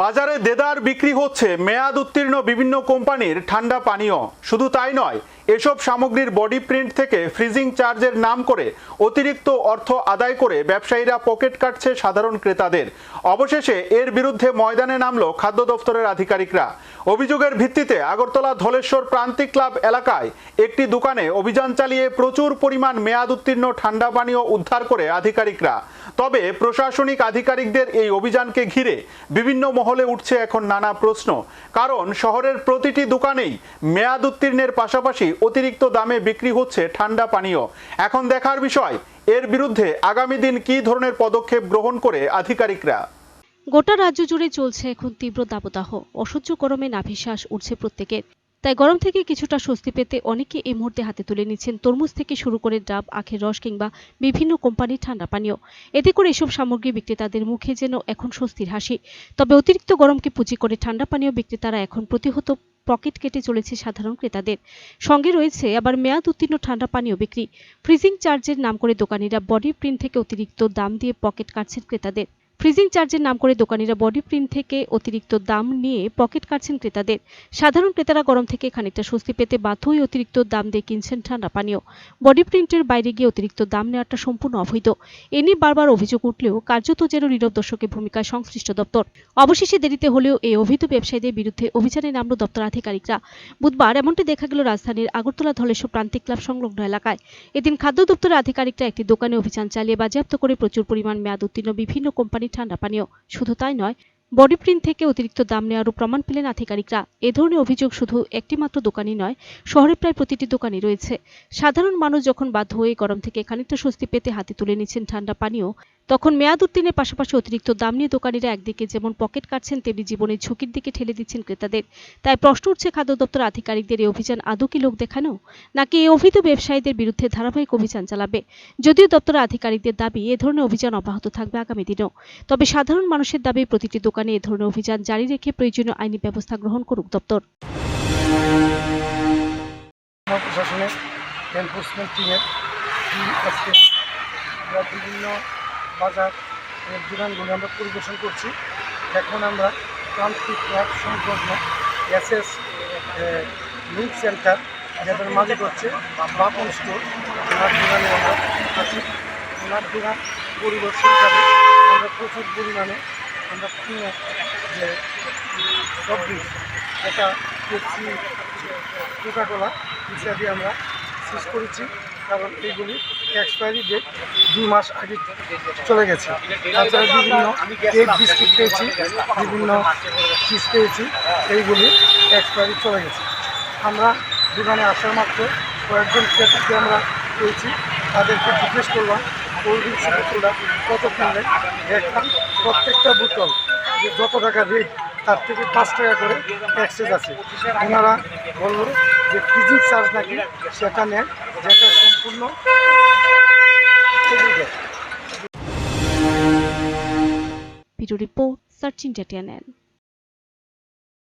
বাজারে দেদার বিক্রি হচ্ছে, মেয়াদ উত্তীর্ণ বিভিন্ন কোম্পানির ঠান্ডা পানীয়। শুধু তাই নয়, এসব সামগ্রীর বডি প্রিন্ট থেকে ফ্রিজিং চার্জের নাম করে অতিরিক্ত অর্থ আদায় করে ব্যবসায়ীরা পকেট কাটছে সাধারণ ক্রেতাদের। অবশেষে এর বিরুদ্ধে ময়দানে নামলো খাদ্য দপ্তরের আধিকারিকরা। অভিযোগের ভিত্তিতে আগরতলা ধলেশ্বর প্রান্তিক ক্লাব এলাকায় একটি দোকানে অভিযান চালিয়ে প্রচুর পরিমাণ মেয়াদ উত্তীর্ণ ঠান্ডা পানীয় উদ্ধার করে আধিকারিকরা। তবে প্রশাসনিক আধিকারিকদের এই অভিযানকে ঘিরে বিভিন্ন মহলে উঠছে এখন নানা প্রশ্ন। কারণ শহরের প্রতিটি দোকানেই মেয়াদ উত্তীর্ণের পাশাপাশি অতিরিক্ত দামে বিক্রি হচ্ছে ঠান্ডা পানীয়। এখন দেখার বিষয়, এর বিরুদ্ধে আগামী দিন কী ধরনের পদক্ষেপ গ্রহণ করে আধিকারিকরা? গোটা রাজ্য জুড়ে চলছে এখন তীব্র দাবদাহ। অসহ্য গরমে নাভিশ্বাস উঠছে প্রত্যেকের। তাই গরম থেকে কিছুটা স্বস্তি পেতে অনেকে এই মুহূর্তে হাতে তুলে নিচ্ছেন তরমুজ থেকে শুরু করে ডাব, আখের রস কিংবা বিভিন্ন কোম্পানির ঠান্ডা পানীয়। এতে করে এসব সামগ্রী বিক্রেতাদের মুখে যেন এখন স্বস্তির হাসি। তবে অতিরিক্ত গরমকে পুঁজি করে ঠান্ডা পানীয় বিক্রেতারা এখন প্রতিহত পকেট কেটে চলেছে সাধারণ ক্রেতাদের। সঙ্গে রয়েছে আবার মেয়াদ উত্তীর্ণ ঠান্ডা পানীয় বিক্রি। ফ্রিজিং চার্জের নাম করে দোকানিরা বডি প্রিন্ট থেকে অতিরিক্ত দাম দিয়ে পকেট কাটছেন ক্রেতাদের। ফ্রিজিং চার্জের নাম করে দোকানিরা বডি প্রিন্ট থেকে অতিরিক্ত দাম নিয়ে পকেট কাটছেন ক্রেতাদের। সাধারণ ক্রেতারা গরম থেকে খানিকটা স্বস্তি পেতে বাধ্য হয়ে অতিরিক্ত দাম দিয়ে কিনছেন ঠান্ডা পানীয়। বডি প্রিন্টের বাইরে গিয়ে অতিরিক্ত দাম নেওয়াটা সম্পূর্ণ অবৈধ। এ নিয়ে বারবার অভিযোগ উঠলেও কার্যত যেন নীরব দর্শকের ভূমিকায় সংশ্লিষ্ট দপ্তর। অবশেষে দেরিতে হলেও এই অবৈধ ব্যবসায়ীদের বিরুদ্ধে অভিযানে নামল দপ্তর আধিকারিকরা। বুধবার এমনটি দেখা গেল রাজধানীর আগরতলা ধলেশ্বর প্রান্তিক ক্লাব সংলগ্ন এলাকায়। এদিন খাদ্য দপ্তরের আধিকারিকরা একটি দোকানে অভিযান চালিয়ে বাজেয়াপ্ত করে প্রচুর পরিমাণ মেয়াদ উত্তীর্ণ বিভিন্ন কোম্পানির ঠান্ডা পানীয়। শুধু তাই নয় বডি প্রিন্ট থেকে অতিরিক্ত দাম নেওয়ারও প্রমাণ পেলেন আধিকারিকরা। এ ধরনের অভিযোগ শুধু একটিমাত্র দোকানই নয়, শহরে প্রায় প্রতিটি দোকানই রয়েছে। সাধারণ মানুষ যখন বাধ্য হয়ে গরম থেকে খানিকটা স্বস্তি পেতে হাতে তুলে নিচ্ছেন ঠান্ডা পানীয় তখন মেয়াদ উত্তীর্ণের পাশাপাশি অতিরিক্ত দাম নিয়ে দোকানিরা একদিকে যেমন পকেট কাটছেন, তেমনি জীবনের ঝুঁকির দিকে ঠেলে দিচ্ছেন ক্রেতাদের। তাই প্রশ্ন উঠছে, খাদ্য দপ্তর আধিকারিকদের এই অভিযান আদৌ কি লোক দেখানো? নাকি এই অবৈধ ব্যবসায়ীদের বিরুদ্ধে ধারাবাহিক অভিযান চালাবে? যদিও দপ্তরের আধিকারিকদের দাবি, এ ধরনের অভিযান অব্যাহত থাকবে আগামী দিনেও। তবে সাধারণ মানুষের দাবি, প্রতিটি দোকানে এ ধরনের অভিযান জারি রেখে প্রয়োজনীয় আইনি ব্যবস্থা গ্রহণ করুক দপ্তর। প্রশাসনের এনফোর্সমেন্ট টিমের টিম আজকে বিভিন্ন বাজার এর দোকানগুলি আমরা পরিদর্শন করছি। এখন আমরা প্রান্তিক ক্লাব সংলগ্ন এসএস মিল্ক সেন্টার যাদের মালিক হচ্ছে বাপন স্টোর। ওনার দোকানে আমরা আছি। ওনার দোকান পরিদর্শন করে আমরা প্রচুর পরিমাণে আমরা কিনে যে সবজি এটা কোকাকোলা ইত্যাদি আমরা সিজ করেছি, কারণ এইগুলি এক্সপায়ারি ডেট দুই মাস আগে চলে গেছে। তাছাড়া বিভিন্ন কেক বিস্কিট পেয়েছি, বিভিন্ন চিজ পেয়েছি, এইগুলি এক্সপায়ারি চলে গেছে। আমরা দোকানে আসার মাত্র কয়েকজন ক্রেতাকে আমরা পেয়েছি, তাদেরকে জিজ্ঞেস করলাম কোল্ড ড্রিঙ্কস বোতলটা কত কিনলেন দেখলাম প্রত্যেকটা বোতল, যে যত টাকা রেট তার থেকে পাঁচ টাকা করে এক্সেস আছে। ওনারা বলল যে ফিজিক্স চার্জ নাকি সেটা নেন যেটা সম্পূর্ণ। Video report search India